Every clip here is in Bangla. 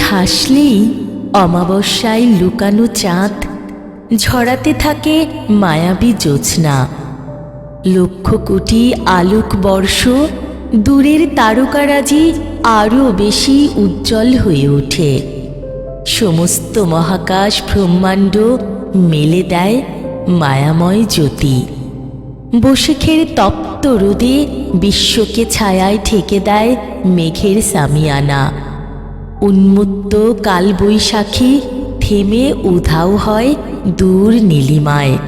হাসলেই অমাবস্যায় লুকানো চাঁদ, ঝরাতে থাকে মায়াবী জ্যোৎস্না। লক্ষ কোটি আলোক বর্ষ, দূরের তারকারাজি আরও বেশি উজ্জ্বল হয়ে ওঠে। সমস্ত মহাকাশ ব্রহ্মাণ্ড মেলে দেয় মায়াময় জ্যোতি। বসিখের তপ্ত রোদে বিশ্বকে ছায়ায় ঠেকে দেয় মেঘের সামিয়ানা। উন্মুক্ত কালবৈশাখী থেমে উধাও হয় দূর নীলিমায়।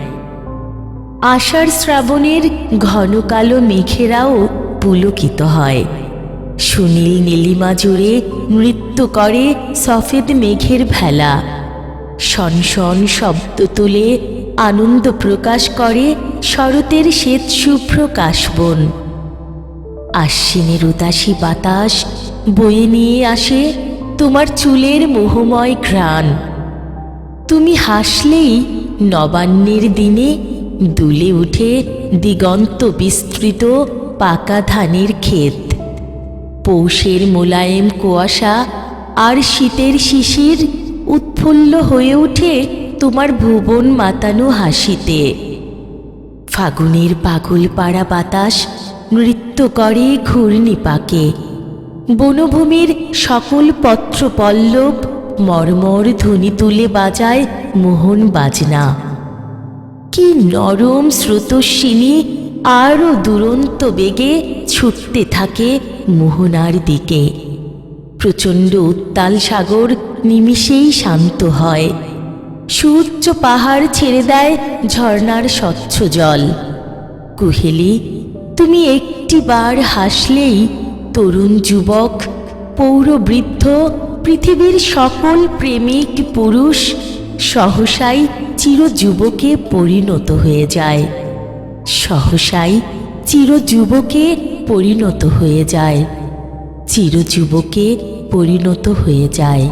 আষাঢ় শ্রাবণের ঘন কালো মেঘেরাও পুলকিত হয়। সুনীল নীলিমা জুড়ে নৃত্য করে সফেদ মেঘের ভেলা। শনশন শব্দ তুলে আনন্দ প্রকাশ করে শরতের শ্বেত শুভ্র কাশবন। আশ্বিনের উদাসী বাতাস বয়ে নিয়ে আসে তোমার চুলের মোহময় ঘ্রাণ। তুমি হাসলেই নবান্নের দিনে দুলে উঠে দিগন্ত বিস্তৃত পাকা ধানের ক্ষেত। পৌষের মোলায়েম কুয়াশা আর শীতের শিশির উৎফুল্ল হয়ে ওঠে তোমার ভুবন মাতানো হাসিতে। ফাগুনের পাগল পাড়া বাতাস নৃত্য করে ঘূর্ণি পাকে বনভূমির সকল পত্র পল্লব মর্মর ধ্বনি তুলে বাজায় মোহন বাজনা। কি নরম স্রোতস্বিনী আরও দুরন্ত বেগে ছুটতে থাকে মোহনার দিকে। প্রচণ্ড উত্তাল সাগর নিমিষেই শান্ত হয়। সূর্য পাহাড় ছেড়ে দেয় ঝর্ণার স্বচ্ছ জল। কুহেলি, তুমি একটি বার হাসলেই তরুণ যুবক, পৌরবৃদ্ধ, পৃথিবীর সকল প্রেমিক পুরুষ, সহসাই চিরযুবকে পরিণত হয়ে যায়। সহসাই চিরযুবকে পরিণত হয়ে যায়। চিরযুবকে পরিণত হয়ে যায়।